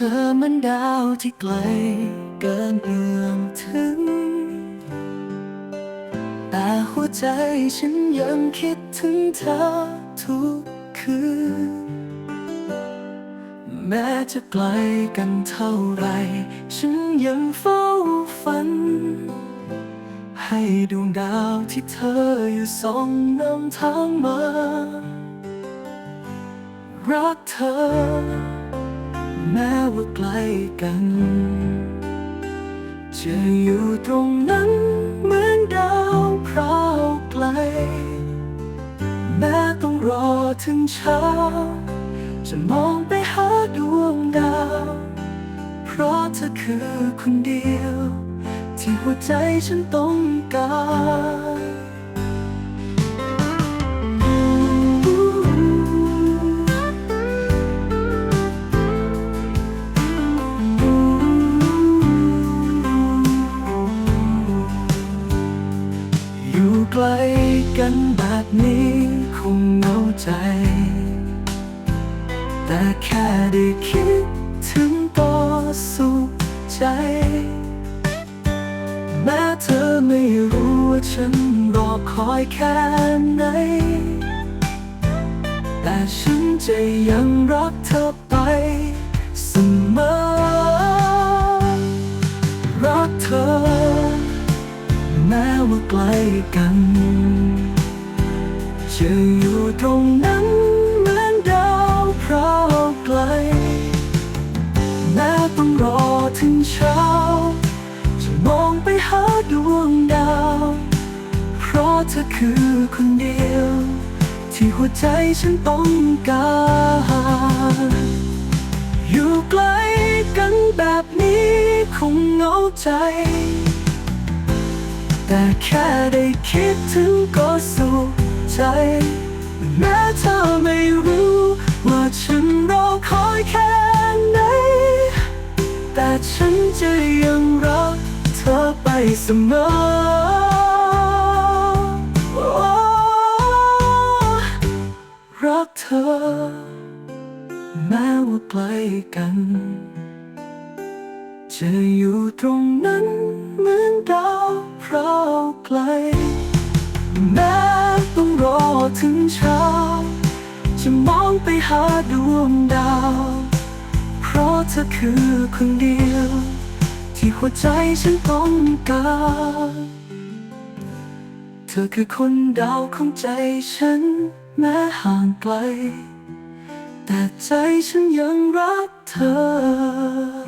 ธอเหมันดาวที่ไกลเกินเอื้อมถึง แต่หัวใจฉันยังคิดถึงเธอทุกคืน แม้จะไกลกันเท่าไร ฉันยังเฝ้าฝัน ให้ดวงดาวที่เธออยู่ส่องนำทางมา รักเธอ แม้ว่าไกลกัน จะอยู่ตรงนั้นเหมือนดาวพราวไกล แม้ต้องรอถึงเช้า จะมองไปหาดวงดาว เพราะเธอคือคนเดียว ที่หัวใจฉันต้องการ ใจ แต่แค่ได้คิดถึงก็สุขใจ แม้เธอไม่รู้ว่าฉันรอคอยแค่ไหน แต่ฉันจะยังรักเธอไปเสมอ รักเธอ แม้ว่าไกลกันจะอยู่ รงนั้นเหมือนดาวพราวไกลแม้ต้องรอถึงเช้า จะมองไปหาดวงดาว เพราะเธอคือคนเดียว ที่หัวใจฉันต้องการอยู่ใกล้กันแบบนี้คงเหงาใจแต่แค่ได้คิดถึงก็สุขใจ แม้เธอไม่รู้ ว่าฉันรอคอยแค่ไหน แต่ฉันจะยังรักเธอไปเสมอรักเธอ แม้ว่าไกลกัน จะอยู่ตรงนั้นเหมือนดาวพราวไกล แม้ต้องรอถึงเช้า จะมองไปหาดวงดาว เพราะเธอคือคนเดียว ที่หัวใจฉันต้องการ เธอคือคนดาวของใจฉันแม้ห่างไกล แต่ใจฉันยังรักเธอ